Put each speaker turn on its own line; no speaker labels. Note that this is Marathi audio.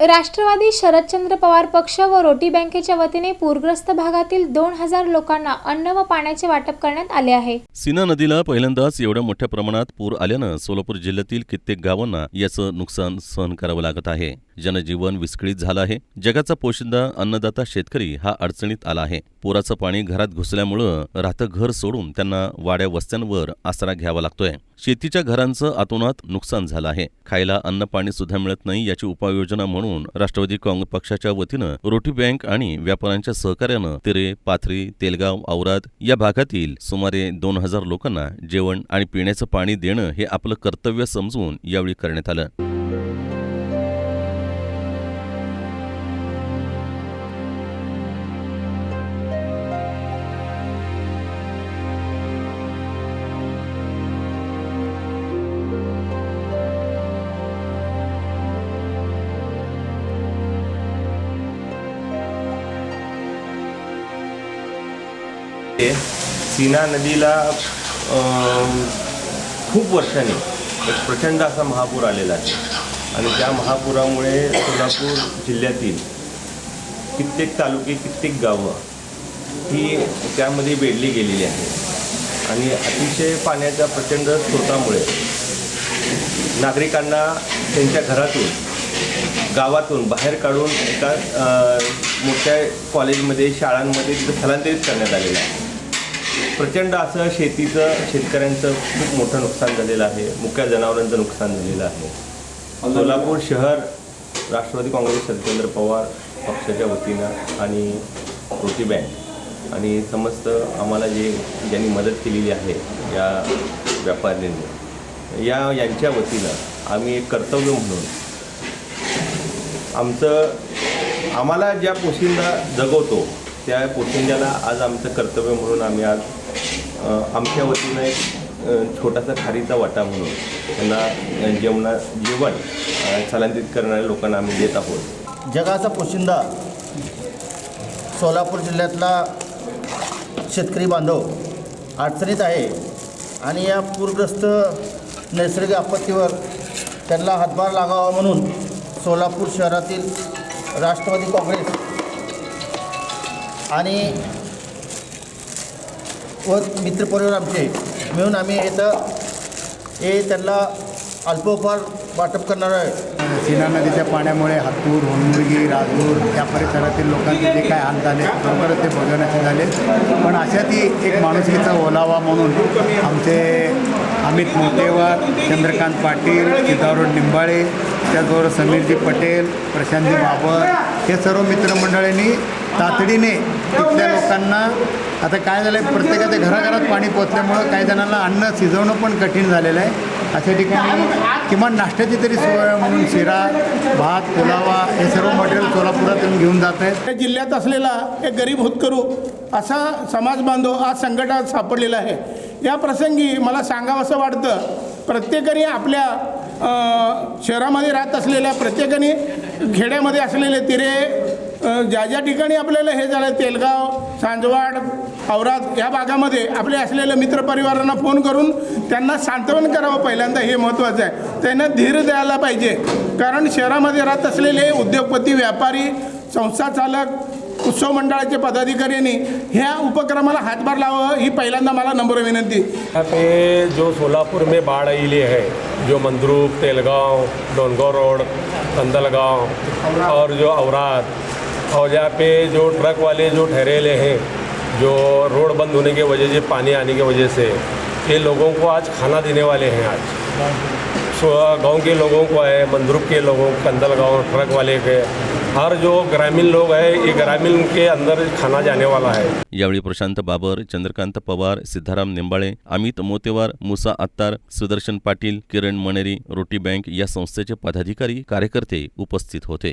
राष्ट्रवादी शरदचंद्र पवार पक्ष व रोटी बँकेच्या वतीने पूरग्रस्त भागातील दोन हजार लोकांना अन्न व पाण्याचे वाटप करण्यात आले आहे.
सिना नदीला पहिल्यांदाच एवढ्या मोठ्या प्रमाणात पूर आल्यानं सोलापूर जिल्ह्यातील कित्येक गावांना याचं नुकसान सहन करावं लागत आहे. जनजीवन विस्कळीत झालं आहे. जगाचा पोशिंदा अन्नदाता शेतकरी हा अडचणीत आला आहे. पुराचं पाणी घरात घुसल्यामुळं राहतं घर सोडून त्यांना वाड्या वस्त्यांवर आसरा घ्यावा लागतोय. शेतीच्या घरांचं आतोनात नुकसान झालं आहे. खायला अन्न पाणी सुद्धा मिळत नाही याची उपाययोजना म्हणून राष्ट्रवादी काँग्रेस पक्षाच्या वतीनं रोटी बँक आणि व्यापाऱ्यांच्या सहकार्यानं तिरे पाथरी तेलगाव औराद या भागातील सुमारे दोन हजार लोकांना जेवण आणि पिण्याचं पाणी देणं हे आपलं कर्तव्य समजून यावेळी करण्यात आलं.
सीना नदीला खूप वर्षांनी एक प्रचंड असा महापूर आलेला आहे. आणि त्या महापुरामुळे सोलापूर जिल्ह्यातील कित्येक तालुके कित्येक गावं ही त्यामध्ये वेढली गेलेली आहे. आणि अतिशय पाण्याच्या प्रचंड स्रोतामुळे नागरिकांना त्यांच्या घरातून गावातून बाहेर काढून एका मोठ्या कॉलेजमध्ये शाळांमध्ये तिथं स्थलांतरित करण्यात आलेलं आहे. प्रचंड असं शेतीचं शेतकऱ्यांचं खूप मोठं नुकसान झालेलं आहे. मुख्या जनावरांचं नुकसान झालेलं आहे. सोलापूर शहर राष्ट्रवादी काँग्रेस शरदचंद्र पवार पक्षाच्या वतीनं आणि रोटी बँक. आणि समस्त आम्हाला जे ज्यांनी मदत केलेली आहे या व्यापाऱ्यांनी या यांच्या वतीनं आम्ही एक कर्तव्य म्हणून आमचं आम्हाला ज्या पोशिंदा जगवतो त्या पोशिंद्याला आज आमचं कर्तव्य म्हणून आम्ही आज आमच्या वतीनं एक छोटासा खारीचा वाटा म्हणून त्यांना जेवणा जेवण स्थलांतरित करणाऱ्या लोकांना आम्ही देत आहोत.
जगाचा पोशिंदा सोलापूर जिल्ह्यातला शेतकरी बांधव अडचणीत आहे आणि या पूरग्रस्त नैसर्गिक आपत्तीवर त्यांना हातभार लागावा म्हणून सोलापूर शहरातील राष्ट्रवादी काँग्रेस आणि व मित्रपरिवार आमचे. मिळून आम्ही इथं हे त्यांना अल्पोपहार वाटप करणार आहे.
सीना नदीच्या पाण्यामुळे हातूर होनमुर्गी राजूर या परिसरातील लोकांचे जे काय हाल झाले खरोखरच ते बघण्याचे झाले. पण अशातही एक माणुसकीचा ओलावा म्हणून आमचे अमित मोतेवार चंद्रकांत पाटील सिद्धारूढ निंबाळे त्याचबरोबर समीरजी पटेल प्रशांतजी बाबर हे सर्व मित्रमंडळींनी तातडीने तिथल्या लोकांना आता काय झालं आहे प्रत्येकाच्या घराघरात पाणी पोचल्यामुळं काही जणांना अन्न शिजवणं पण कठीण झालेलं आहे. अशा ठिकाणी किमान नाश्त्याची तरी सोय म्हणून शिरा भात पुलावा हे सर्व मटेरियल सोलापुरातून घेऊन जात आहेत.
त्या जिल्ह्यात असलेला एक गरीब होतकरू असा समाज बांधव आज संकटात सापडलेला आहे. या प्रसंगी मला सांगावंसं वाटतं प्रत्येकाने आपल्या शहरामध्ये राहत असलेल्या प्रत्येकाने खेड्यामध्ये असलेले तिरे ज्या ज्या ठिकाणी आपल्याला हे झालं तेलगाव सांजवाड औराद या भागामध्ये आपले असलेल्या मित्रपरिवारांना फोन करून त्यांना सांत्वन करावं पहिल्यांदा हे महत्त्वाचं आहे. त्यांना धीर द्यायला पाहिजे. कारण शहरामध्ये राहत असलेले उद्योगपती व्यापारी संस्था चालक उत्सव मंडळाचे पदाधिकाऱ्यांनी ह्या उपक्रमाला हातभार लावावं ही पहिल्यांदा मला नम्र विनंती.
पे जो सोलापुर में बाढ़ आइले है जो मंदरूप तेलगांव डोनगांव रोड कंदलगांव और जो औरात और यहाँ पे जो ट्रक वाले जो ठहरेले हैं जो रोड बंद होने की वजह से पानी आने की वजह से ये लोगों को आज खाना देने वाले हैं आज। सो गांव के लोगों को है मंदरूप के लोगों को कंदल गांव ट्रक वाले के हर जो ग्रामीण लोग है ये ग्रामीण के अंदर खाना जाने वाला है।
यावेळी प्रशांत बाबर चंद्रकांत पवार सिद्धाराम निंबाळे अमित मोतेवार मुसा अत्तार सुदर्शन पाटील किरण मनेरी रोटी बँक या संस्थेचे पदाधिकारी कार्यकर्ते उपस्थित होते.